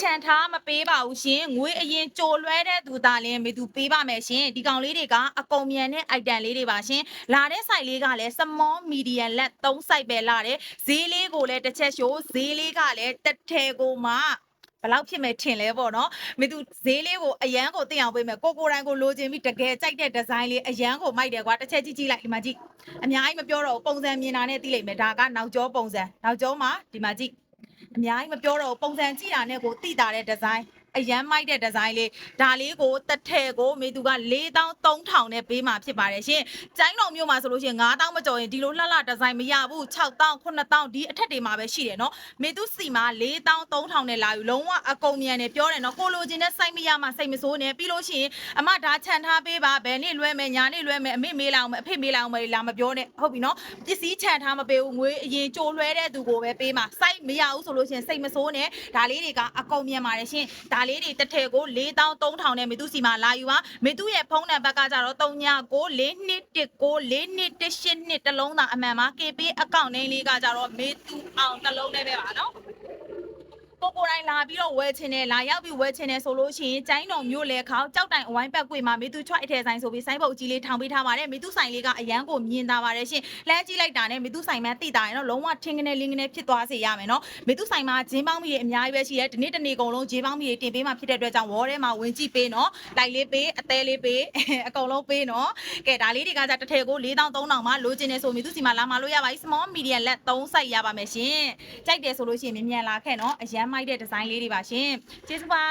ခြံထားမပေးပါဘူးရှင်ငွေအရင်ကြိုလွှဲတဲ့သူသားလင်းမေသူပေးပါမယ်ရှင်ဒီကောင်လေးတွေကအကုန်မြန်တဲ့ item လေးတွေပါရှင်လာတဲ့ site လေးကလည်း small medium လက်3 site ပဲလာတယ်ဈေးလေးကိုလည်းတစ်ချက်ရှိုးဈေးလေးကလည်းတစ်ထဲကိုမှဘယ်လောက်ဖြစ်မဲ့ထင်လဲပေါ့နော်မေသူဈေးလေးကိုအရန်ကိုသိအောင်ပေးမယ်ကိုကိုတိုင်းကိုလိုချင်ပြီးတကယ်ကြိုက်တဲ့ဒီဇိုင်းလေးအရန်ကိုမိုက်တယ်ကွာတစ်ချက်ကြည့်ကြည့်လိုက်ဒီမှာကြည့်အများကြီးမပြောတော့ဘူးပုံစံမြင်တာနဲ့သိလိမ့်မယ်ဒါကနောက်ကျောပုံစံနောက်ကျောမှာဒီမှာကြည့် အများကြီးမပြောတော့ဘူးပုံစံကြည့်တာနဲ့ကိုတိတာတဲ့ဒီဇိုင်း အရန်မိုက်တဲ့ဒီဇိုင်းလေးဒါလေးကိုတစ်ထည်ကိုမေသူက4300နဲ့ပေးမှာဖြစ်ပါတယ်ရှင်။ကျိုင်းတော်မျိုးမှာဆိုလို့ရှိရင်9000မကျော်ရင်ဒီလိုလှလှဒီဇိုင်းမရဘူး6000 9000ဒီအထက်တွေမှာပဲရှိတယ်နော်။မေသူစီမှာ4300နဲ့လာယူလုံးဝအကုန်မြန်နေပြောတယ်နော်။ကိုလိုချင်တဲ့စိုက်မရမှာစိတ်မဆိုးနဲ့ပြီးလို့ရှိရင်အမဒါခြံထားပေးပါဘယ်နေ့လွဲမယ်ညာနေ့လွဲမယ်အမေမေးလိုက်အောင်မယ်အဖေမေးလိုက်အောင်မယ်လာမပြောနဲ့ဟုတ်ပြီနော်။ပစ္စည်းခြံထားမပေးဘူးငွေအရင်ကြိုလွှဲတဲ့သူကိုပဲပေးမှာစိုက်မရဘူးဆိုလို့ရှိရင်စိတ်မဆိုးနဲ့ဒါလေးတွေကအကုန်မြန်ပါတယ်ရှင်။ဒါလေးတွေတစ်ထည်ကို4300နဲ့မေသူစီမှာလာယူပါမေသူရဲ့ဖုန်းနံပါတ်ကကြတော့3994219218တစ်လုံးသာအမှန်ပါ KP အကောင့်နင်းလေးကကြတော့မေသူအောင်တစ်လုံးနဲ့ပဲပါနော်ကိုကို တိုင်းလာပြီးတော့ဝယ်ချင်တယ်လာရောက်ပြီးဝယ်ချင်တယ်ဆိုလို့ရှိရင်ကျိုင်းတော်မျိုးလေခေါကြောက်တိုင်အဝိုင်းပတ်ကွေမှာမေသူချွတ်အထည်ဆိုင်ဆိုပြီးဆိုင်းပုတ်ကြီးလေးထောင်ပေးထားပါတယ်မေသူဆိုင်လေးကအရန်ကိုမြင်သာပါတယ်ရှင်လှမ်းကြည့်လိုက်တာနဲ့မေသူဆိုင်မှန်းသိတာရင်တော့လုံးဝထင်းကနေလင်းကနေဖြစ်သွားစေရမယ်နော်မေသူဆိုင်မှာဂျင်းပေါင်းမီတွေအများကြီးပဲရှိတယ်ဒီနေ့တနေ့ကုန်လုံးဂျင်းပေါင်းမီတွေတင်ပေးမှဖြစ်တဲ့အတွက်ကြောင့်ဝေါ်ထဲမှာဝင်ကြည့်ပေးနော်လိုက်လေးပေးအသေးလေးပေးအကုန်လုံးပေးနော်ကဲဒါလေးတွေကကြတစ်ထည်ကို4300မှာလိုချင်တယ်ဆိုမေသူစီမှာလာမလို့ရပါပြီ small medium လက်3 size ရပါမယ်ရှင်ကြိုက်တယ်ဆိုလို့ရှိရင်မြန်မြန်လာခဲ့နော်အရန်မိုက်တဲ့ဒီဇိုင်းလေးတွေပါရှင်ကျေးဇူးပါ